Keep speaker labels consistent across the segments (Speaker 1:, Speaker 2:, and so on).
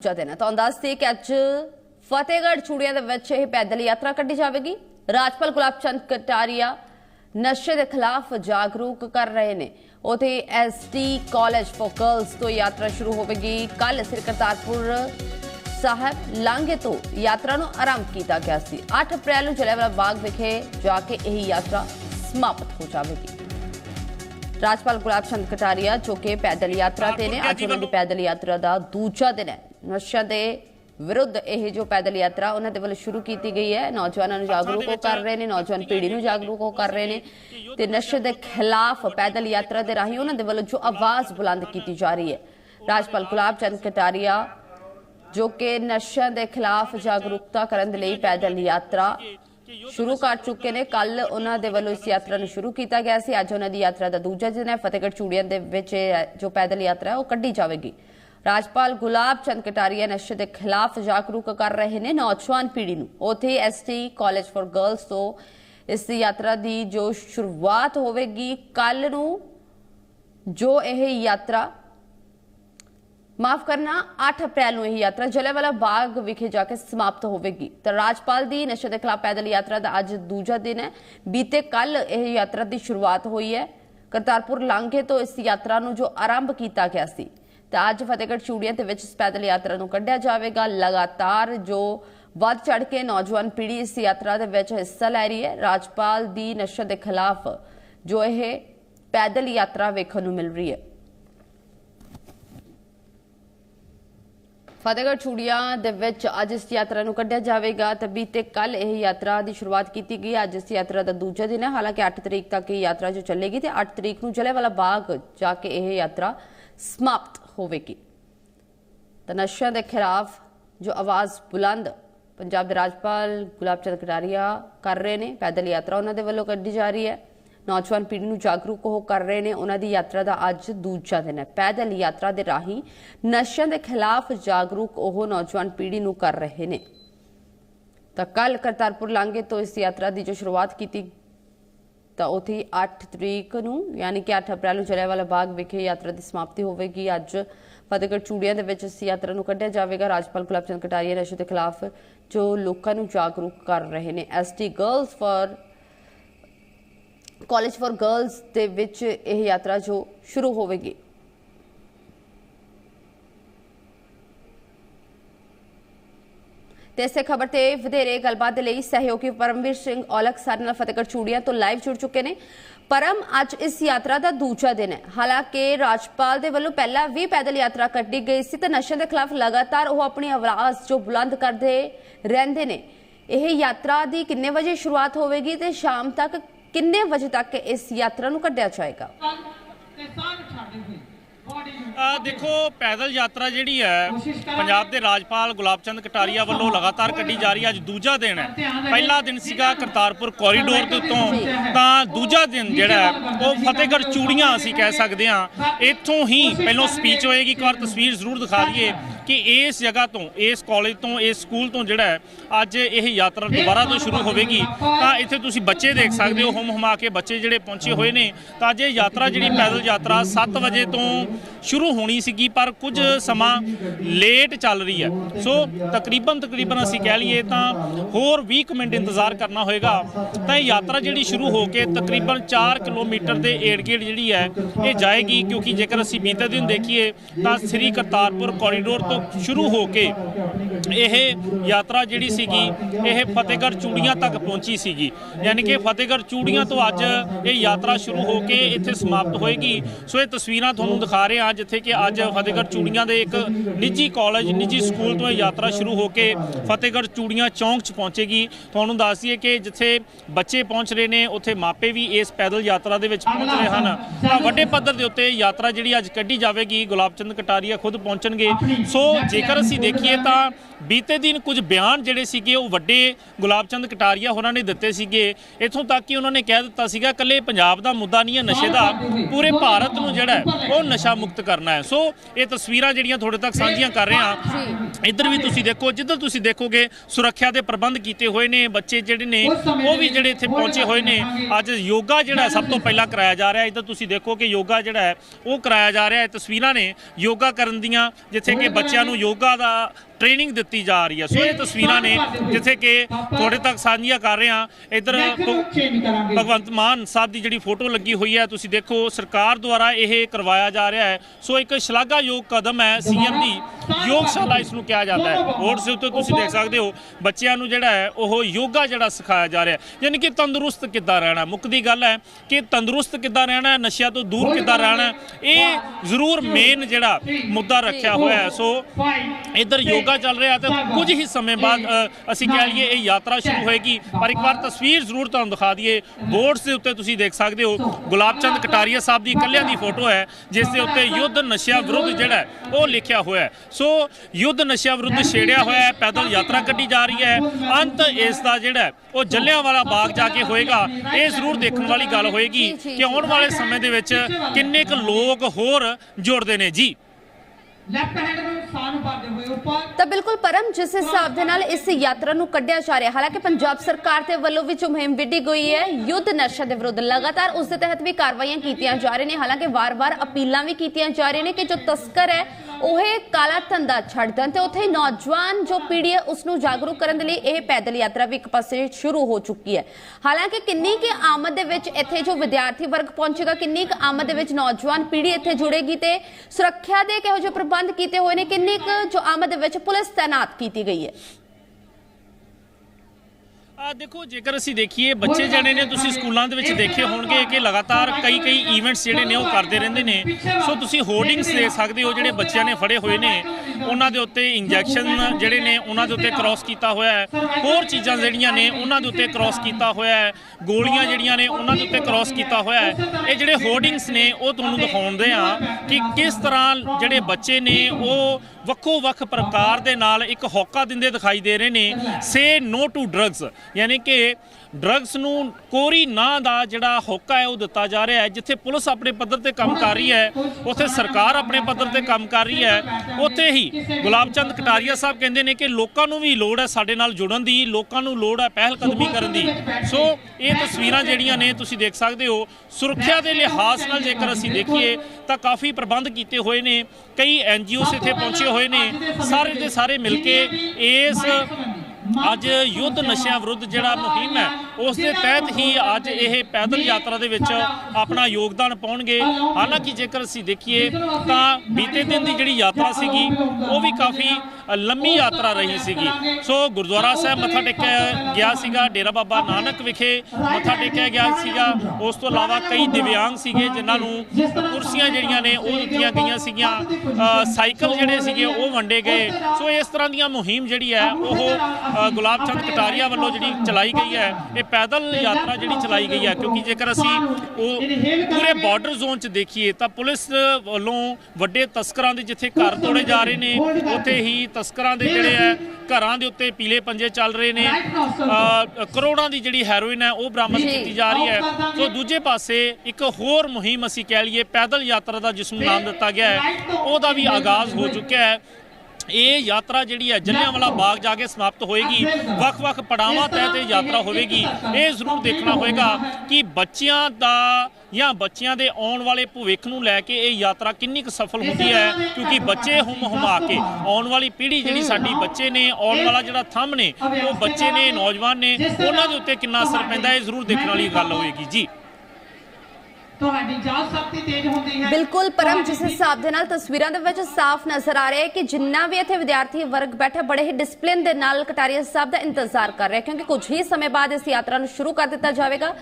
Speaker 1: ਜਦਨ ਤੁਹਾਨੂੰ ਦੱਸਦੇ ਕਿ ਅੱਜ ਫਤਿਹਗੜ੍ਹ ਚੂੜੀਆਂ ਦੇ ਵਿੱਚ ਇਹ ਪੈਦਲ ਯਾਤਰਾ ਕੱਢੀ ਜਾਵੇਗੀ। ਰਾਜਪਾਲ ਗੁਲਾਬ ਚੰਦ ਕਟਾਰੀਆ ਨਸ਼ੇ ਦੇ ਖਿਲਾਫ ਜਾਗਰੂਕ ਕਰ ਰਹੇ ਨੇ। ਉਥੇ ਐਸਟੀ ਕਾਲਜ ਫॉर ਗਰਲਸ ਤੋਂ ਯਾਤਰਾ ਸ਼ੁਰੂ ਹੋਵੇਗੀ। ਕੱਲ ਸ੍ਰੀ ਕਰਤਾਰਪੁਰ ਸਾਹਿਬ ਲਾਂਘੇ ਤੋਂ ਯਾਤਰਾ ਨੂੰ ਆਰੰਭ ਕੀਤਾ ਗਿਆ ਸੀ। 8 ਅਪ੍ਰੈਲ ਨੂੰ ਜਲਿਆਂਵਾਲਾ ਬਾਗ ਵਿਖੇ ਜਾ ਕੇ ਇਹ ਯਾਤਰਾ ਸਮਾਪਤ ਹੋ ਜਾਵੇਗੀ। ਰਾਜਪਾਲ ਗੁਲਾਬ ਚੰਦ ਕਟਾਰੀਆ ਜੋ ਕਿ ਪੈਦਲ ਯਾਤਰਾ ਤੇ ਨੇ ਅੱਜ ਉਹਨਾਂ ਦੀ ਪੈਦਲ ਯਾਤਰਾ ਦਾ ਦੂਜਾ ਦਿਨ ਹੈ। ਨਸ਼ਿਆਂ ਦੇ ਵਿਰੁੱਧ ਇਹ ਜੋ ਪੈਦਲ ਯਾਤਰਾ ਉਹਨਾਂ ਦੇ ਵੱਲੋਂ ਸ਼ੁਰੂ ਕੀਤੀ ਗਈ ਹੈ। ਨੌਜਵਾਨਾਂ ਨੂੰ ਜਾਗਰੂਕ ਕਰ ਰਹੇ ਨੇ ਨੌਜਵਾਨ ਪੀੜ੍ਹੀ ਨੂੰ ਜਾਗਰੂਕ ਕਰ ਰਹੇ ਨੇ ਤੇ ਨਸ਼ੇ ਦੇ ਖਿਲਾਫ ਪੈਦਲ ਯਾਤਰਾ ਦੇ ਰਾਹੀਂ ਉਹਨਾਂ ਦੇ ਵੱਲੋਂ ਜੋ ਆਵਾਜ਼ ਬੁਲੰਦ ਕੀਤੀ ਜਾ ਰਹੀ ਹੈ। ਰਾਜਪਾਲ ਗੁਲਾਬ ਚੰਦ ਕਟਾਰੀਆ ਜੋ ਕਿ ਨਸ਼ਿਆਂ ਦੇ ਖਿਲਾਫ ਜਾਗਰੂਕਤਾ ਕਰਨ ਦੇ ਲਈ ਪੈਦਲ ਯਾਤਰਾ ਸ਼ੁਰੂ ਕਰ ਚੁੱਕੇ ਨੇ। ਕੱਲ ਉਹਨਾਂ ਦੇ ਵੱਲੋਂ ਇਸ ਯਾਤਰਾ ਨੂੰ ਸ਼ੁਰੂ ਕੀਤਾ ਗਿਆ ਸੀ। ਅੱਜ ਉਹਨਾਂ ਦੀ ਯਾਤਰਾ ਦਾ ਦੂਜਾ ਦਿਨ ਹੈ। ਫਤਿਹਗੜ੍ਹ ਚੂੜੀਆਂ ਦੇ ਵਿੱਚ ਜੋ ਪੈਦਲ ਯਾਤਰਾ ਹੈ, ਉਹ ਕੱਢੀ ਜਾਵੇਗੀ। ਰਾਜਪਾਲ ਗੁਲਾਬ ਚੰਦ ਕਟਾਰੀਆ ਨਸ਼ੇ ਦੇ ਖਿਲਾਫ ਜਾਗਰੂਕ ਕਰ ਰਹੇ ਨੇ ਨੌਜਵਾਨ ਪੀੜ੍ਹੀ ਨੂੰ। ਉਥੇ ਐਸਟੀ ਕਾਲਜ ਫॉर ਗਰਲਸ ਤੋਂ ਇਸ ਯਾਤਰਾ ਦੀ ਜੋ ਸ਼ੁਰੂਆਤ ਹੋਵੇਗੀ ਕੱਲ ਨੂੰ ਜੋ ਇਹ ਯਾਤਰਾ ਮਾਫ ਕਰਨਾ 8 ਅਪ੍ਰੈਲ ਨੂੰ ਇਹ ਯਾਤਰਾ ਜਲਿਆਂਵਾਲਾ ਬਾਗ ਵਿਖੇ ਜਾ ਕੇ ਸਮਾਪਤ ਹੋਵੇਗੀ। ਤਾਂ ਰਾਜਪਾਲ ਦੀ ਨਸ਼ੇ ਦੇ ਖਿਲਾਫ ਪੈਦਲ ਯਾਤਰਾ ਦਾ ਅੱਜ ਦੂਜਾ ਦਿਨ ਹੈ। ਬੀਤੇ ਕੱਲ ਇਹ ਯਾਤਰਾ ਦੀ ਸ਼ੁਰੂਆਤ ਹੋਈ ਹੈ। ਕਰਤਾਰਪੁਰ ਲਾਂਘੇ ਤੋਂ ਇਸ ਯਾਤਰਾ ਨੂੰ ਜੋ ਆਰੰਭ ਕੀਤਾ ਗਿਆ ਸੀ, ਤਾਂ ਅੱਜ ਫਤਿਹਗੜ੍ਹ ਚੂੜੀਆਂ ਦੇ ਵਿੱਚ ਇਸ ਪੈਦਲ ਯਾਤਰਾ ਨੂੰ ਕੱਢਿਆ ਜਾਵੇਗਾ। ਲਗਾਤਾਰ ਜੋ ਵੱਧ ਚੜ ਕੇ ਨੌਜਵਾਨ ਪੀੜ੍ਹੀ ਇਸ ਯਾਤਰਾ ਦੇ ਵਿੱਚ ਹਿੱਸਾ ਲੈ ਰਹੀ ਹੈ, ਰਾਜਪਾਲ ਦੀ ਨਸ਼ੇ ਦੇ ਖਿਲਾਫ ਜੋ ਇਹ ਪੈਦਲ ਯਾਤਰਾ ਵੇਖਣ ਨੂੰ ਮਿਲ ਰਹੀ ਹੈ। ਫਤਿਹਗੜ੍ਹ ਚੂੜੀਆਂ ਦੇ ਵਿੱਚ ਅੱਜ ਇਸ ਯਾਤਰਾ ਨੂੰ ਕੱਢਿਆ ਜਾਵੇਗਾ ਤੇ ਬੀਤੇ ਕੱਲ ਇਹ ਯਾਤਰਾ ਦੀ ਸ਼ੁਰੂਆਤ ਕੀਤੀ ਗਈ। ਅੱਜ ਇਸ ਯਾਤਰਾ ਦਾ ਦੂਜਾ ਦਿਨ ਹੈ। ਹਾਲਾਂਕਿ 8 ਤਰੀਕ ਤੱਕ ਇਹ ਯਾਤਰਾ ਜੋ ਚੱਲੇਗੀ ਤੇ 8 ਤਰੀਕ ਨੂੰ ਜਲਿਆਂਵਾਲਾ ਬਾਗ ਜਾ ਕੇ ਇਹ ਯਾਤਰਾ ਸਮਾਪਤ ਹੋਵੇਗੀ। ਤਾਂ ਨਸ਼ਿਆਂ ਦੇ ਖਿਲਾਫ ਜੋ ਆਵਾਜ਼ ਬੁਲੰਦ ਪੰਜਾਬ ਦੇ ਰਾਜਪਾਲ ਗੁਲਾਬ ਚੰਦ ਕਟਾਰੀਆ ਕਰ ਰਹੇ ਨੇ। ਪੈਦਲ ਯਾਤਰਾ ਉਹਨਾਂ ਦੇ ਵੱਲੋਂ ਕੱਢੀ ਜਾ ਰਹੀ ਹੈ। ਨੌਜਵਾਨ ਪੀੜ੍ਹੀ ਨੂੰ ਜਾਗਰੂਕ ਉਹ ਕਰ ਰਹੇ ਨੇ। ਉਹਨਾਂ ਦੀ ਯਾਤਰਾ ਦਾ ਅੱਜ ਦੂਜਾ ਦਿਨ ਹੈ। ਪੈਦਲ ਯਾਤਰਾ ਦੇ ਰਾਹੀਂ ਨਸ਼ਿਆਂ ਦੇ ਖਿਲਾਫ ਜਾਗਰੂਕ ਉਹ ਨੌਜਵਾਨ ਪੀੜ੍ਹੀ ਨੂੰ ਕਰ ਰਹੇ ਨੇ। ਤਾਂ ਕੱਲ ਕਰਤਾਰਪੁਰ ਲਾਂਘੇ ਤੋਂ ਇਸ ਯਾਤਰਾ ਦੀ ਜੋ ਸ਼ੁਰੂਆਤ ਕੀਤੀ, ਤਾਂ ਉਥੇ 8 ਤਰੀਕ ਨੂੰ, ਯਾਨੀ ਕਿ 8 ਅਪ੍ਰੈਲ ਨੂੰ ਜਲਿਆਂਵਾਲਾ ਬਾਗ ਵਿਖੇ ਯਾਤਰਾ ਦੀ ਸਮਾਪਤੀ ਹੋਵੇਗੀ। ਅੱਜ ਫਤਿਹਗੜ੍ਹ ਚੂੜੀਆਂ ਦੇ ਵਿੱਚ ਇਸ ਯਾਤਰਾ ਨੂੰ ਕੱਢਿਆ ਜਾਵੇਗਾ। ਰਾਜਪਾਲ ਗੁਲਾਬ ਚੰਦ ਕਟਾਰੀਆ ਨਸ਼ੇ ਦੇ ਖਿਲਾਫ ਜੋ ਲੋਕਾਂ ਨੂੰ ਜਾਗਰੂਕ ਕਰ ਰਹੇ ਨੇ। ST girls for college for girls ਦੇ ਵਿੱਚ ਇਹ ਯਾਤਰਾ ਜੋ ਸ਼ੁਰੂ ਹੋਵੇਗੀ। ਤੇ ਇਸੇ ਖਬਰ ਤੇ ਵਧੇਰੇ ਗੱਲਬਾਤ ਦੇ ਲਈ ਸਹਿਯੋਗੀ ਪਰਮਵੀਰ ਸਿੰਘ ਔਲਖ ਸਾਡੇ ਨਾਲ ਫਤਿਹਗੜ੍ਹ ਚੂੜੀਆਂ ਤੋਂ ਲਾਈਵ ਜੁੜ ਚੁੱਕੇ ਨੇ। ਪਰਮ, ਅੱਜ ਇਸ ਯਾਤਰਾ ਦਾ ਦੂਜਾ ਦਿਨ ਹੈ। ਹਾਲਾਂਕਿ ਰਾਜਪਾਲ ਦੇ ਵੱਲੋਂ ਪਹਿਲਾਂ ਵੀ ਪੈਦਲ ਯਾਤਰਾ ਕੱਢੀ ਗਈ ਸੀ ਤੇ ਨਸ਼ਿਆਂ ਦੇ ਖਿਲਾਫ ਲਗਾਤਾਰ ਉਹ ਆਪਣੀ ਆਵਾਜ਼ ਜੋ ਬੁਲੰਦ ਕਰਦੇ ਰਹਿੰਦੇ ਨੇ। ਇਹ ਯਾਤਰਾ ਦੀ ਕਿੰਨੇ ਵਜੇ ਸ਼ੁਰੂਆਤ ਹੋਵੇਗੀ ਤੇ ਸ਼ਾਮ ਤੱਕ ਕਿੰਨੇ ਵਜੇ ਤੱਕ ਇਸ ਯਾਤਰਾ ਨੂੰ ਕੱਢਿਆ ਜਾਏਗਾ?
Speaker 2: ਆ ਦੇਖੋ, ਪੈਦਲ ਯਾਤਰਾ ਜਿਹੜੀ ਹੈ, ਪੰਜਾਬ ਦੇ ਰਾਜਪਾਲ ਗੁਲਾਬ ਚੰਦ ਕਟਾਰੀਆ ਵੱਲੋਂ ਲਗਾਤਾਰ ਕੱਢੀ ਜਾ ਰਹੀ ਹੈ। ਅੱਜ ਦੂਜਾ ਦਿਨ ਹੈ। ਪਹਿਲਾ ਦਿਨ ਸੀਗਾ ਕਰਤਾਰਪੁਰ ਕੋਰੀਡੋਰ ਦੇ ਉੱਤੋਂ। ਤਾਂ ਦੂਜਾ ਦਿਨ ਜਿਹੜਾ ਉਹ ਫਤਿਹਗੜ੍ਹ ਚੂੜੀਆਂ ਅਸੀਂ ਕਹਿ ਸਕਦੇ ਹਾਂ। ਇੱਥੋਂ ਹੀ ਪਹਿਲਾਂ ਸਪੀਚ ਹੋਏਗੀ। ਇੱਕ ਵਾਰ ਤਸਵੀਰ ਜ਼ਰੂਰ ਦਿਖਾ ਦਈਏ। ਕਿ ਇਸ ਜਗ੍ਹਾ ਤੋਂ, ਇਸ ਕਾਲਜ ਤੋਂ, ਇਸ ਸਕੂਲ ਤੋਂ ਜਿਹੜਾ ਅੱਜ ਇਹ ਯਾਤਰਾ ਦੁਬਾਰਾ ਤੋਂ ਸ਼ੁਰੂ ਹੋਵੇਗੀ। ਤਾਂ ਇੱਥੇ ਤੁਸੀਂ ਬੱਚੇ ਦੇਖ ਸਕਦੇ ਹੋ ਹਮ ਹਮਾ ਕੇ ਬੱਚੇ ਜਿਹੜੇ ਪਹੁੰਚੇ ਹੋਏ ਨੇ। ਤਾਂ ਅੱਜ ਇਹ ਯਾਤਰਾ ਜਿਹੜੀ ਪੈਦਲ ਯਾਤਰਾ 7 ਵਜੇ ਤੋਂ ਸ਼ੁਰੂ ਹੋਣੀ ਸੀਗੀ, ਪਰ ਕੁਝ ਸਮਾਂ ਲੇਟ ਚੱਲ ਰਹੀ ਹੈ। ਸੋ ਤਕਰੀਬਨ ਤਕਰੀਬਨ ਅਸੀਂ ਕਹਿ ਲਈਏ ਤਾਂ ਹੋਰ 20 ਕੁ ਮਿੰਟ ਇੰਤਜ਼ਾਰ ਕਰਨਾ ਹੋਏਗਾ। ਤਾਂ ਇਹ ਯਾਤਰਾ ਜਿਹੜੀ ਸ਼ੁਰੂ ਹੋ ਕੇ ਤਕਰੀਬਨ 4 ਕਿਲੋਮੀਟਰ ਦੇ ਏੜ-ਗੇੜ ਜਿਹੜੀ ਹੈ, ਇਹ ਜਾਏਗੀ। ਕਿਉਂਕਿ ਜੇਕਰ ਅਸੀਂ ਬੀਤੇ ਦਿਨ ਦੇਖੀਏ, ਤਾਂ ਸ੍ਰੀ ਕਰਤਾਰਪੁਰ ਕੋਰੀਡੋਰ ਤੋਂ ਸ਼ੁਰੂ ਹੋ ਕੇ ਇਹ ਯਾਤਰਾ ਜਿਹੜੀ ਸੀਗੀ, ਇਹ ਫਤਿਹਗੜ੍ਹ ਚੂੜੀਆਂ ਤੱਕ ਪਹੁੰਚੀ ਸੀਗੀ। ਯਾਨੀ ਕਿ ਫਤਿਹਗੜ੍ਹ ਚੂੜੀਆਂ ਤੋਂ ਅੱਜ ਇਹ ਯਾਤਰਾ ਸ਼ੁਰੂ ਹੋ ਕੇ ਇੱਥੇ ਸਮਾਪਤ ਹੋਏਗੀ। ਸੋ ਇਹ ਤਸਵੀਰਾਂ ਤੁਹਾਨੂੰ ਦਿਖਾ ਰਹੇ ਹਾਂ, ਜਿੱਥੇ ਕਿ ਅੱਜ ਫਤਿਹਗੜ੍ਹ ਚੂੜੀਆਂ ਦੇ ਇੱਕ ਨਿੱਜੀ ਕਾਲਜ, ਨਿੱਜੀ ਸਕੂਲ ਤੋਂ ਇਹ ਯਾਤਰਾ ਸ਼ੁਰੂ ਹੋ ਕੇ ਫਤਿਹਗੜ੍ਹ ਚੂੜੀਆਂ ਚੌਂਕ 'ਚ ਪਹੁੰਚੇਗੀ। ਤੁਹਾਨੂੰ ਦੱਸ ਦਈਏ ਕਿ ਜਿੱਥੇ ਬੱਚੇ ਪਹੁੰਚ ਰਹੇ ਨੇ, ਉੱਥੇ ਮਾਪੇ ਵੀ ਇਸ ਪੈਦਲ ਯਾਤਰਾ ਦੇ ਵਿੱਚ ਪਹੁੰਚ ਰਹੇ ਹਨ। ਤਾਂ ਵੱਡੇ ਪੱਧਰ ਦੇ ਉੱਤੇ ਯਾਤਰਾ ਜਿਹੜੀ ਅੱਜ ਕੱਢੀ ਜਾਵੇਗੀ ਗੁਲਾਬ ਚੰਦ ਕਟਾਰੀਆ ਖੁਦ ਪਹੁੰਚਣਗੇ। ਸੋ ਜੇਕਰ ਅਸੀਂ ਦੇਖੀਏ ਤਾਂ ਬੀਤੇ ਦਿਨ ਕੁਝ ਬਿਆਨ ਜਿਹੜੇ ਸੀਗੇ ਉਹ ਵੱਡੇ ਗੁਲਾਬ ਚੰਦ ਕਟਾਰੀਆ ਹੋਰਾਂ ਨੇ ਦਿੱਤੇ ਸੀਗੇ। ਇੱਥੋਂ ਤੱਕ ਕਿ ਉਹਨਾਂ ਨੇ ਕਹਿ ਦਿੱਤਾ ਸੀਗਾ ਕੱਲੇ ਪੰਜਾਬ ਦਾ ਮੁੱਦਾ ਨਹੀਂ ਹੈ, ਨਸ਼ੇ ਦਾ ਪੂਰੇ ਭਾਰਤ ਨੂੰ ਜਿਹੜਾ ਉਹ ਨਸ਼ਾ ਮੁਕਤ ਕਰਨਾ ਹੈ। ਸੋ ਇਹ ਤਸਵੀਰਾਂ ਜਿਹੜੀਆਂ ਤੁਹਾਡੇ ਤੱਕ ਸਾਂਝੀਆਂ ਕਰ ਰਹੇ ਹਾਂ। ਇੱਧਰ ਵੀ ਤੁਸੀਂ ਦੇਖੋ, ਜਿੱਧਰ ਤੁਸੀਂ ਦੇਖੋਗੇ, ਸੁਰੱਖਿਆ ਦੇ ਪ੍ਰਬੰਧ ਕੀਤੇ ਹੋਏ ਨੇ, ਬੱਚੇ ਜਿਹੜੇ ਨੇ, ਉਹ ਵੀ ਜਿਹੜੇ ਇੱਥੇ ਪਹੁੰਚੇ ਹੋਏ ਨੇ। ਅੱਜ ਯੋਗਾ ਜਿਹੜਾ ਸਭ ਤੋਂ ਪਹਿਲਾਂ ਕਰਾਇਆ ਜਾ ਰਿਹਾ ਇੱਧਰ ਤੁਸੀਂ ਦੇਖੋ ਕਿ ਯੋਗਾ ਜਿਹੜਾ ਹੈ, ਉਹ ਕਰਾਇਆ ਜਾ ਰਿਹਾ ਹੈ। ਤਸਵੀਰਾਂ ਨੇ ਯੋਗਾ ਕਰਨ ਦੀਆਂ, ਜਿੱਥੇ ਕਿ ਬੱਚੇ ਬੱਚਿਆਂ ਨੂੰ ਯੋਗਾ ਦਾ ਟ੍ਰੇਨਿੰਗ ਦਿੱਤੀ ਜਾ ਰਹੀ ਹੈ। ਸੋ ਇਹ ਤਸਵੀਰਾਂ ਨੇ ਜਿੱਥੇ ਕਿ ਤੁਹਾਡੇ ਤੱਕ ਸਾਂਝੀਆਂ ਕਰ ਰਹੇ ਹਾਂ। ਇੱਧਰ ਭਗਵੰਤ ਮਾਨ ਸਾਹਿਬ ਦੀ ਜਿਹੜੀ ਫੋਟੋ ਲੱਗੀ ਹੋਈ ਹੈ ਤੁਸੀਂ ਦੇਖੋ ਸਰਕਾਰ ਦੁਆਰਾ ਇਹ ਕਰਵਾਇਆ ਜਾ ਰਿਹਾ ਹੈ। ਸੋ ਇੱਕ ਸ਼ਲਾਘਾਯੋਗ ਕਦਮ ਹੈ ਸੀਐਮ ਦੀ। ਯੋਗਸ਼ਾਲਾ ਇਸ ਨੂੰ ਕਿਹਾ ਜਾਂਦਾ ਹੈ। ਬੋਰਡ ਦੇ ਉੱਤੇ ਤੁਸੀਂ ਦੇਖ ਸਕਦੇ ਹੋ ਬੱਚਿਆਂ ਨੂੰ ਜਿਹੜਾ ਹੈ ਉਹ ਯੋਗਾ ਜਿਹੜਾ ਸਿਖਾਇਆ ਜਾ ਰਿਹਾ ਹੈ। ਯਾਨੀ ਕਿ ਤੰਦਰੁਸਤ ਕਿੱਦਾਂ ਰਹਿਣਾ? ਮੁੱਕਦੀ ਗੱਲ ਹੈ ਕਿ ਤੰਦਰੁਸਤ ਕਿੱਦਾਂ ਰਹਿਣਾ ਹੈ ਨਸ਼ਿਆਂ ਤੋਂ ਦੂਰ ਕਿੱਦਾਂ ਰਹਿਣਾ ਇਹ ਜ਼ਰੂਰ ਮੇਨ ਜਿਹੜਾ ਮੁੱਦਾ ਰੱਖਿਆ ਹੋਇਆ ਹੈ। ਸੋ ਇੱਧਰ ਯੋਗਾ ਚੱਲ ਰਿਹਾ ਤੇ ਕੁਝ ਹੀ ਸਮੇਂ ਬਾਅਦ ਅਸੀਂ ਕਹਿ ਲਈਏ ਇਹ ਯਾਤਰਾ ਸ਼ੁਰੂ ਹੋਏਗੀ। ਪਰ ਇੱਕ ਵਾਰ ਤਸਵੀਰ ਜ਼ਰੂਰ ਤੁਹਾਨੂੰ ਦਿਖਾ ਦਈਏ। ਬੋਰਡਸ ਦੇ ਉੱਤੇ ਤੁਸੀਂ ਦੇਖ ਸਕਦੇ ਹੋ, ਗੁਲਾਬ ਚੰਦ ਕਟਾਰੀਆ ਸਾਹਿਬ ਦੀ ਇਕੱਲਿਆਂ ਦੀ ਫੋਟੋ ਹੈ, ਜਿਸ ਦੇ ਉੱਤੇ ਯੁੱਧ ਨਸ਼ਿਆਂ ਵਿਰੁੱਧ ਜਿਹੜਾ ਉਹ ਲਿਖਿਆ ਹੋਇਆ ਹੈ। ਸੋ ਯੁੱਧ ਨਸ਼ਿਆਂ ਵਿਰੁੱਧ ਛੇੜਿਆ ਹੋਇਆ ਹੈ, ਪੈਦਲ ਯਾਤਰਾ ਕੱਢੀ ਜਾ ਰਹੀ ਹੈ। ਅੰਤ ਇਸ ਦਾ ਜਿਹੜਾ ਉਹ ਜਲਿਆਂਵਾਲਾ ਬਾਗ ਜਾ ਕੇ ਹੋਏਗਾ। ਇਹ ਜ਼ਰੂਰ ਦੇਖਣ ਵਾਲੀ ਗੱਲ ਹੋਏਗੀ ਕਿ ਆਉਣ ਵਾਲੇ ਸਮੇਂ ਦੇ ਵਿੱਚ ਕਿੰਨੇ ਕੁ ਲੋਕ ਹੋਰ ਜੁੜਦੇ ਨੇ। ਜੀ।
Speaker 3: ਲੈਫਟ ਹੈਂਡ
Speaker 1: ਤਾਂ ਬਿਲਕੁਲ ਪਰਮ, ਜਿਸ ਹਿਸਾਬ ਦੇ ਨਾਲ ਇਸ ਯਾਤਰਾ ਨੂੰ ਕੱਢਿਆ ਜਾ ਰਿਹਾ, ਹਾਲਾਂਕਿ ਪੰਜਾਬ ਸਰਕਾਰ ਦੇ ਵੱਲੋਂ ਵੀ ਮੁਹਿੰਮ ਵਿੱਢੀ ਗਈ ਹੈ। ਯੁੱਧ ਨਸ਼ਾ ਦੇ ਵਿਰੁੱਧ ਲਗਾਤਾਰ ਉਸ ਦੇ ਤਹਿਤ ਵੀ ਕਾਰਵਾਈਆਂ ਕੀਤੀਆਂ ਜਾ ਰਹੀਆਂ ਨੇ, ਹਾਲਾਂਕਿ ਵਾਰ-ਵਾਰ ਅਪੀਲਾਂ ਵੀ ਕੀਤੀਆਂ ਜਾ ਰਹੀਆਂ ਨੇ ਕਿ ਜੋ ਤਸਕਰ ਹੈ, ਉਹ ਕਾਲਾ ਧੰਦਾ ਛੱਡ ਦੇਣ ਤੇ ਉੱਥੇ ਨੌਜਵਾਨ ਜੋ ਪੀੜ੍ਹੀ ਹੈ ਉਸ ਨੂੰ ਜਾਗਰੂਕ ਕਰਨ ਦੇ ਲਈ ਇਹ ਪੈਦਲ ਯਾਤਰਾ ਵੀ ਇੱਕ ਪਾਸੇ ਸ਼ੁਰੂ ਹੋ ਚੁੱਕੀ ਹੈ। ਹਾਲਾਂਕਿ ਕਿੰਨੀ ਕਿ ਆਮਦ ਦੇ ਵਿੱਚ ਇੱਥੇ ਜੋ ਵਿਦਿਆਰਥੀ ਵਰਗ ਪਹੁੰਚੇਗਾ, ਕਿੰਨੀ ਕੁ ਆਮਦ ਦੇ ਵਿੱਚ ਨੌਜਵਾਨ ਪੀੜ੍ਹੀ ਇੱਥੇ ਜੁੜੇਗੀ ਤੇ ਸੁਰੱਖਿਆ ਦੇ ਕਿਹੋ ਜਿਹੇ ਪ੍ਰਬੰਧ ਕੀਤੇ ਹੋਏ ਨੇ ਕਿੰਨੀ ਕੁ ਜੋ ਆਮਦ ਵਿੱਚ ਪੁਲਿਸ ਤਾਇਨਾਤ ਕੀਤੀ ਗਈ ਹੈ?
Speaker 2: ਆ ਦੇਖੋ ਜੇਕਰ ਅਸੀਂ ਦੇਖੀਏ ਬੱਚੇ ਜਿਹੜੇ ਨੇ ਤੁਸੀਂ ਸਕੂਲਾਂ ਦੇ ਵਿੱਚ ਦੇਖੇ ਹੋਣਗੇ ਕਿ ਲਗਾਤਾਰ ਕਈ ਕਈ ਇਵੈਂਟਸ ਜਿਹੜੇ ਨੇ ਉਹ ਕਰਦੇ ਰਹਿੰਦੇ ਨੇ। ਸੋ ਤੁਸੀਂ ਹੋਰਡਿੰਗਸ ਦੇਖ ਸਕਦੇ ਹੋ ਜਿਹੜੇ ਬੱਚਿਆਂ ਨੇ ਫੜੇ ਹੋਏ ਨੇ। ਉਹਨਾਂ ਦੇ ਉੱਤੇ ਇੰਜੈਕਸ਼ਨ ਜਿਹੜੇ ਨੇ ਉਹਨਾਂ ਦੇ ਉੱਤੇ ਕ੍ਰਾਸ ਕੀਤਾ ਹੋਇਆ ਹੈ। ਹੋਰ ਚੀਜ਼ਾਂ ਜਿਹੜੀਆਂ ਨੇ ਉਹਨਾਂ ਦੇ ਉੱਤੇ ਕ੍ਰਾਸ ਕੀਤਾ ਹੋਇਆ ਹੈ। ਗੋਲੀਆਂ ਜਿਹੜੀਆਂ ਨੇ ਉਹਨਾਂ ਦੇ ਉੱਤੇ ਕ੍ਰਾਸ ਕੀਤਾ ਹੋਇਆ ਹੈ। ਇਹ ਜਿਹੜੇ ਹੋਰਡਿੰਗਸ ਨੇ ਉਹ ਤੁਹਾਨੂੰ ਦਿਖਾਉਂਦੇ ਆ ਕਿ ਕਿਸ ਤਰ੍ਹਾਂ ਜਿਹੜੇ ਬੱਚੇ ਨੇ ਉਹ ਵੱਖੋ ਵੱਖ ਪ੍ਰਕਾਰ ਦੇ ਨਾਲ ਇੱਕ ਹੌਕਾ ਦਿੰਦੇ ਦਿਖਾਈ ਦੇ ਰਹੇ ਨੇ। Say no to drugs. ਯਾਨੀ ਕਿ ਡਰੱਗਸ ਨੂੰ ਕੋਰੀ ਨਾਂ ਦਾ ਜਿਹੜਾ ਹੌਕਾ ਹੈ, ਉਹ ਦਿੱਤਾ ਜਾ ਰਿਹਾ ਹੈ। ਜਿੱਥੇ ਪੁਲਿਸ ਆਪਣੇ ਪੱਧਰ ਤੇ ਕੰਮ ਕਰ ਰਹੀ ਹੈ, ਉੱਥੇ ਸਰਕਾਰ ਆਪਣੇ ਪੱਧਰ ਤੇ ਕੰਮ ਕਰ ਰਹੀ ਹੈ। ਉੱਥੇ ਹੀ ਗੁਲਾਬ ਚੰਦ ਕਟਾਰੀਆ ਸਾਹਿਬ ਕਹਿੰਦੇ ਨੇ ਕਿ ਲੋਕਾਂ ਨੂੰ ਵੀ ਲੋੜ ਹੈ ਸਾਡੇ ਨਾਲ ਜੁੜਨ ਦੀ, ਲੋਕਾਂ ਨੂੰ ਲੋੜ ਹੈ ਪਹਿਲ ਕਦਮੀ ਕਰਨ ਦੀ। ਸੋ ਇਹ ਤਸਵੀਰਾਂ ਜਿਹੜੀਆਂ ਨੇ, ਤੁਸੀਂ ਦੇਖ ਸਕਦੇ ਹੋ। ਸੁਰੱਖਿਆ ਦੇ ਲਿਹਾਜ਼ ਨਾਲ ਜੇਕਰ ਅਸੀਂ ਦੇਖੀਏ, ਤਾਂ ਕਾਫੀ ਪ੍ਰਬੰਧ ਕੀਤੇ ਹੋਏ ਨੇ। ਕਈ ਐਨਜੀਓਸ ਇੱਥੇ ਪਹੁੰਚੇ ਹੋਏ ਨੇ। ਸਾਰੇ ਦੇ ਸਾਰੇ ਮਿਲ ਕੇ ਇਸ ਅੱਜ ਯੁੱਧ ਨਸ਼ਿਆਂ ਵਿਰੁੱਧ ਜਿਹੜਾ ਮੁਹਿੰਮ ਹੈ ਉਸ ਦੇ ਤਹਿਤ ਹੀ ਅੱਜ ਇਹ ਪੈਦਲ ਯਾਤਰਾ ਦੇ ਵਿੱਚ ਆਪਣਾ ਯੋਗਦਾਨ ਪਾਉਣਗੇ। ਹਾਲਾਂਕਿ ਜੇਕਰ ਅਸੀਂ ਦੇਖੀਏ ਤਾਂ ਬੀਤੇ ਦਿਨ ਦੀ ਜਿਹੜੀ ਯਾਤਰਾ ਸੀਗੀ ਉਹ ਵੀ ਕਾਫੀ ਲੰਮੀ ਯਾਤਰਾ ਰਹੀ ਸੀਗੀ। ਸੋ ਗੁਰਦੁਆਰਾ ਸਾਹਿਬ ਮੱਥਾ ਟੇਕਿਆ ਗਿਆ ਸੀਗਾ ਡੇਰਾ ਬਾਬਾ ਨਾਨਕ ਵਿਖੇ ਮੱਥਾ ਟੇਕਿਆ ਗਿਆ ਸੀਗਾ। ਉਸ ਤੋਂ ਇਲਾਵਾ ਕਈ ਦਿਵਿਆਂਗ ਸੀਗੇ ਜਿਨ੍ਹਾਂ ਨੂੰ ਕੁਰਸੀਆਂ ਜਿਹੜੀਆਂ ਨੇ ਉਹ ਦਿੱਤੀਆਂ ਗਈਆਂ ਸੀਗੀਆਂ। ਸਾਈਕਲ ਜਿਹੜੇ ਸੀਗੇ ਉਹ ਵੰਡੇ ਗਏ। ਸੋ ਇਸ ਤਰ੍ਹਾਂ ਦੀਆਂ ਮੁਹਿੰਮ ਜਿਹੜੀ ਹੈ ਉਹ ਗੁਲਾਬ ਚੰਦ ਕਟਾਰੀਆ ਵੱਲੋਂ ਜਿਹੜੀ ਚਲਾਈ ਗਈ ਹੈ ਇਹ ਪੈਦਲ ਯਾਤਰਾ ਜਿਹੜੀ ਚਲਾਈ ਗਈ ਹੈ ਕਿਉਂਕਿ ਜੇਕਰ ਅਸੀਂ ਉਹ ਪੂਰੇ ਬਾਰਡਰ ਜ਼ੋਨ 'ਚ ਦੇਖੀਏ ਤਾਂ ਪੁਲਿਸ ਵੱਲੋਂ ਵੱਡੇ ਤਸਕਰਾਂ ਦੇ ਜਿੱਥੇ ਘਰ ਤੋੜੇ ਜਾ ਰਹੇ ਨੇ ਉੱਥੇ ਹੀ ਤਸਕਰਾਂ ਦੇ ਜਿਹੜੇ ਹੈ ਘਰਾਂ ਦੇ ਉੱਤੇ ਪੀਲੇ ਪੰਜੇ ਚੱਲ ਰਹੇ ਨੇ। ਕਰੋੜਾਂ ਦੀ ਜਿਹੜੀ ਹੈਰੋਇਨ ਹੈ ਉਹ ਬਰਾਮਦ। ਕੀਤੀ ਜਾ ਰਹੀ ਹੈ। ਸੋ ਦੂਜੇ ਪਾਸੇ ਇੱਕ ਹੋਰ ਮੁਹਿੰਮ ਅਸੀਂ ਕਹਿ ਲਈਏ ਪੈਦਲ ਯਾਤਰਾ ਦਾ ਜਿਸ ਨੂੰ ਨਾਮ ਦਿੱਤਾ ਗਿਆ ਹੈ ਉਹਦਾ ਵੀ ਆਗਾਜ਼ ਹੋ ਚੁੱਕਿਆ ਹੈ। ਇਹ ਯਾਤਰਾ ਜਿਹੜੀ ਹੈ ਜਲਿਆਂਵਾਲਾ ਬਾਗ ਜਾ ਕੇ ਸਮਾਪਤ ਹੋਏਗੀ। ਵੱਖ-ਵੱਖ ਪੜਾਵਾਂ ਤਹਿਤ ਇਹ ਯਾਤਰਾ ਹੋਵੇਗੀ। ਇਹ ਜ਼ਰੂਰ ਦੇਖਣਾ ਹੋਏਗਾ ਕਿ ਬੱਚਿਆਂ ਦਾ ਜਾਂ ਬੱਚਿਆਂ ਦੇ ਆਉਣ ਵਾਲੇ ਭਵਿੱਖ ਨੂੰ ਲੈ ਕੇ ਇਹ ਯਾਤਰਾ ਕਿੰਨੀ ਕੁ ਸਫਲ ਹੁੰਦੀ ਹੈ। ਕਿਉਂਕਿ ਬੱਚੇ ਹੁਮ ਹੁਮਾ ਕੇ ਆਉਣ ਵਾਲੀ ਪੀੜ੍ਹੀ ਜਿਹੜੀ ਸਾਡੀ ਬੱਚੇ ਨੇ ਆਉਣ ਵਾਲਾ ਜਿਹੜਾ ਥੰਮ ਨੇ ਉਹ ਬੱਚੇ ਨੇ ਨੌਜਵਾਨ ਨੇ ਉਹਨਾਂ ਦੇ ਉੱਤੇ ਕਿੰਨਾ ਅਸਰ ਪੈਂਦਾ ਇਹ ਜ਼ਰੂਰ ਦੇਖਣ ਵਾਲੀ ਗੱਲ ਹੋਏਗੀ। ਜੀ।
Speaker 3: ਤੁਹਾਡੀ ਜਾਂਚ ਸ਼ਕਤੀ ਤੇਜ਼ ਹੁੰਦੀ ਹੈ।
Speaker 1: ਬਿਲਕੁਲ ਪਰਮ ਜਿਸ ਹਿਸਾਬ ਦੇ ਨਾਲ ਤਸਵੀਰਾਂ ਦੇ ਵਿੱਚ ਸਾਫ਼ ਨਜ਼ਰ ਆ ਰਿਹਾ ਹੈ ਕਿ ਜਿੰਨਾ ਵੀ ਇੱਥੇ ਵਿਦਿਆਰਥੀ ਵਰਗ ਬੈਠਾ ਬੜੇ ਹੀ ਡਿਸਪਲਿਨ ਦੇ ਨਾਲ ਕਟਾਰੀਆ ਸਾਹਿਬ ਦਾ ਇੰਤਜ਼ਾਰ ਕਰ ਰਿਹਾ ਕਿਉਂਕਿ ਕੁਝ ਹੀ ਸਮੇਂ ਬਾਅਦ ਇਸ ਯਾਤਰਾ ਨੂੰ ਸ਼ੁਰੂ ਕਰ ਦਿੱਤਾ ਜਾਵੇਗਾ।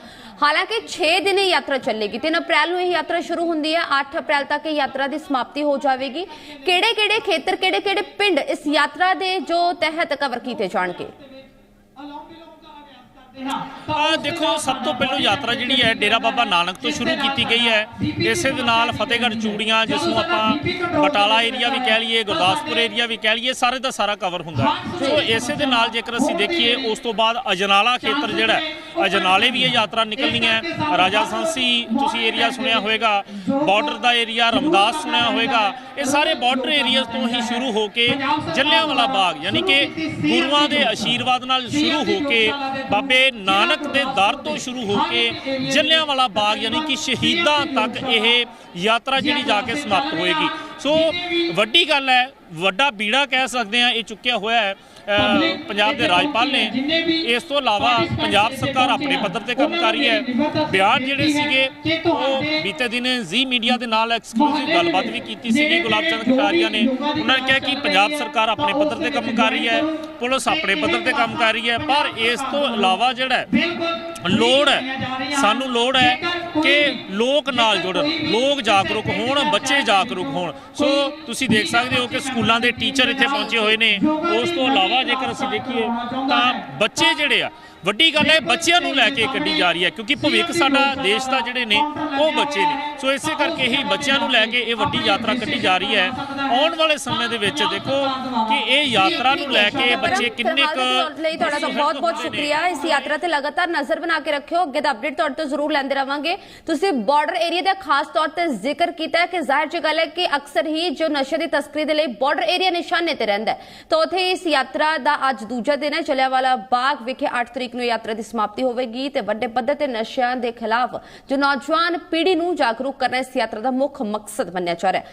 Speaker 1: ਹਾਲਾਂਕਿ 6 ਦਿਨ ਇਹ ਯਾਤਰਾ ਚੱਲੇਗੀ 3 ਅਪ੍ਰੈਲ ਨੂੰ ਇਹ ਯਾਤਰਾ ਸ਼ੁਰੂ ਹੁੰਦੀ ਹੈ 8 ਅਪ੍ਰੈਲ ਤੱਕ ਇਹ ਯਾਤਰਾ ਦੀ ਸਮਾਪਤੀ ਹੋ ਜਾਵੇਗੀ। ਕਿਹੜੇ ਕਿਹੜੇ ਖੇਤਰ ਕਿਹੜੇ ਕਿਹੜੇ ਪਿੰਡ ਇਸ ਯਾਤਰਾ ਦੇ ਜੋ ਤਹਿਤ ਕਵਰ ਕੀਤੇ ਜਾਣਗੇ
Speaker 3: ਅਲੋਮ ਵਿਲੋਮ ਦਾ ਅਭਿਆਸ ਕਰਦੇ ਹਾਂ
Speaker 2: ਆ ਦੇਖੋ, ਸਭ ਤੋਂ ਪਹਿਲਾਂ ਯਾਤਰਾ ਜਿਹੜੀ ਹੈ ਡੇਰਾ ਬਾਬਾ ਨਾਨਕ ਤੋਂ ਸ਼ੁਰੂ ਕੀਤੀ ਗਈ ਹੈ। ਇਸੇ ਦੇ ਨਾਲ ਫਤਿਹਗੜ੍ਹ ਚੂੜੀਆਂ ਜਿਸ ਨੂੰ ਆਪਾਂ ਬਟਾਲਾ ਏਰੀਆ ਵੀ ਕਹਿ ਲਈਏ, ਗੁਰਦਾਸਪੁਰ ਏਰੀਆ ਵੀ ਕਹਿ ਲਈਏ, ਸਾਰੇ ਦਾ ਸਾਰਾ ਕਵਰ ਹੁੰਦਾ ਸੋ ਇਸੇ ਦੇ ਨਾਲ ਜੇਕਰ ਅਸੀਂ ਦੇਖੀਏ, ਉਸ ਤੋਂ ਬਾਅਦ ਅਜਨਾਲਾ ਖੇਤਰ ਜਿਹੜਾ ਅਜਨਾਲੇ ਵੀ ਇਹ ਯਾਤਰਾ ਨਿਕਲਣੀ ਹੈ। ਰਾਜਾ ਸੰਸੀ, ਤੁਸੀਂ ਏਰੀਆ ਸੁਣਿਆ ਹੋਵੇਗਾ ਬਾਰਡਰ ਦਾ ਏਰੀਆ ਰਮਦਾਸ ਸੁਣਿਆ ਹੋਵੇਗਾ, ਇਹ ਸਾਰੇ ਬਾਰਡਰ ਏਰੀਆਜ਼ ਤੋਂ ਹੀ ਸ਼ੁਰੂ ਹੋ ਕੇ ਜਲਿਆਂਵਾਲਾ ਬਾਗ, ਯਾਨੀ ਕਿ ਗੁਰੂਆਂ ਦੇ ਆਸ਼ੀਰਵਾਦ ਨਾਲ ਸ਼ੁਰੂ ਹੋ ਕੇ ਬਾਬੇ ਨਾਨਕ ਦੇ ਦਰ ਤੋਂ ਸ਼ੁਰੂ ਹੋ ਕੇ ਜਲਿਆਂਵਾਲਾ ਬਾਗ ਯਾਨੀ ਕਿ ਸ਼ਹੀਦਾਂ ਤੱਕ ਇਹ ਯਾਤਰਾ ਜਿਹੜੀ ਜਾ ਕੇ ਸਮਾਪਤ ਹੋਏਗੀ। ਸੋ ਵੱਡੀ ਗੱਲ ਹੈ, ਵੱਡਾ ਬੀੜਾ ਕਹਿ ਸਕਦੇ ਆ ਇਹ ਚੁੱਕਿਆ ਹੋਇਆ ਹੈ। ਪੰਜਾਬ ਦੇ ਰਾਜਪਾਲ ਨੇ ਇਸ ਤੋਂ ਇਲਾਵਾ ਪੰਜਾਬ ਸਰਕਾਰ ਆਪਣੇ ਪੱਧਰ ਤੇ ਕੰਮ ਕਰ ਰਹੀ ਹੈ। ਬਿਆਨ ਜਿਹੜੇ ਸੀਗੇ ਉਹ ਬੀਤੇ ਦਿਨ ਜ਼ੀ ਮੀਡੀਆ ਦੇ ਨਾਲ ਐਕਸਕਲੂਸਿਵ ਗੱਲਬਾਤ ਵੀ ਕੀਤੀ ਸੀਗੀ ਗੁਲਾਬ ਚੰਦ ਕਟਾਰੀਆ ਨੇ। ਉਹਨਾਂ ਨੇ ਕਿਹਾ ਕਿ ਪੰਜਾਬ ਸਰਕਾਰ ਆਪਣੇ ਪੱਧਰ ਤੇ ਕੰਮ ਕਰ ਰਹੀ ਹੈ ਪੁਲਿਸ ਆਪਣੇ ਪੱਧਰ ਤੇ ਕੰਮ ਕਰ ਰਹੀ ਹੈ ਪਰ ਇਸ ਤੋਂ ਇਲਾਵਾ ਜਿਹੜਾ ਲੋੜ ਹੈ ਸਾਨੂੰ ਲੋੜ ਹੈ ਕਿ ਲੋਕ ਨਾਲ ਜੁੜਨ ਲੋਕ ਜਾਗਰੂਕ ਹੋਣ ਬੱਚੇ ਜਾਗਰੂਕ ਹੋਣ। ਸੋ ਤੁਸੀਂ ਦੇਖ ਸਕਦੇ ਹੋ ਕਿ ਸਕੂਲਾਂ ਦੇ ਟੀਚਰ ਇੱਥੇ ਪਹੁੰਚੇ ਹੋਏ ਨੇ। ਉਸ ਤੋਂ ਇਲਾਵਾ ਜੇਕਰ ਅਸੀਂ ਦੇਖੀਏ ਤਾਂ ਬੱਚੇ ਜਿਹੜੇ ਆ ਵੱਡੀ ਗੱਲ ਹੈ ਬੱਚਿਆਂ ਨੂੰ ਲੈ ਕੇ ਕੱਢੀ ਜਾ ਰਹੀ ਹੈ ਕਿਉਂਕਿ ਭਵਿੱਖ ਸਾਡਾ ਦੇਸ਼ ਦਾ ਜਿਹੜੇ ਨੇ ਉਹ ਬੱਚੇ ਨੇ। ਸੋ ਇਸੇ ਕਰਕੇ ਹੀ ਬੱਚਿਆਂ ਨੂੰ ਲੈ ਕੇ ਇਹ ਵੱਡੀ ਯਾਤਰਾ ਕੱਢੀ ਜਾ ਰਹੀ ਹੈ। ਆਉਣ ਵਾਲੇ ਸਮੇਂ ਦੇ ਵਿੱਚ ਦੇਖੋ ਕਿ ਇਹ ਯਾਤਰਾ ਨੂੰ ਲੈ ਕੇ ਬੱਚੇ ਕਿੰਨੇ
Speaker 1: ਤੌਰ ਲਈ ਤੁਹਾਡਾ ਤਾਂ ਬਹੁਤ ਬਹੁਤ ਸ਼ੁਕਰੀਆ। ਇਸ ਯਾਤਰਾ ਤੇ ਲਗਾਤਾਰ ਨਜ਼ਰ ਬਣਾ ਕੇ ਰੱਖਿਓ। ਅੱਗੇ ਦਾ ਅਪਡੇਟ ਤੁਹਾਡੇ ਤੋਂ ਜ਼ਰੂਰ ਲੈਂਦੇ ਰਵਾਂਗੇ। ਤੁਸੀਂ ਬਾਰਡਰ ਏਰੀਆ ਦਾ ਖਾਸ ਤੌਰ ਤੇ ਜ਼ਿਕਰ ਕੀਤਾ ਹੈ ਕਿ ਜ਼ਾਹਿਰ ਜੀ ਗੱਲ ਹੈ ਕਿ ਅਕਸਰ ਹੀ ਜੋ ਨਸ਼ੇ ਦੀ ਤਸਕਰੀ ਦੇ ਲਈ ਬਾਰਡਰ ਏਰੀਆ ਨਿਸ਼ਾਨੇ ਤੇ ਰਹਿੰਦਾ ਹੈ। ਤਾਂ ਉਥੇ ਇਸ ਯਾਤਰਾ ਦਾ ਅੱਜ ਦੂਜਾ ਦਿਨ ਹੈ। ਜਲਿਆਂਵਾਲਾ ਬਾਗ ਵਿਖੇ 8 ਤਰੀਕ ਨੂੰ ਯਾਤਰਾ ਦੀ ਸਮਾਪਤੀ ਹੋਵੇਗੀ ਤੇ ਵੱਡੇ ਪੱਧਰ ਤੇ ਨਸ਼ਿਆਂ ਦੇ ਖਿਲਾਫ ਜੋ ਨੌਜਵਾਨ ਪੀੜ੍ਹੀ ਨੂੰ ਜਾਗਰੂਕ ਕਰਨਾ ਇਸ ਯਾਤਰਾ ਦਾ ਮੁੱਖ ਮਕਸਦ ਮੰਨਿਆ ਜਾ ਰਿਹਾ ਹੈ।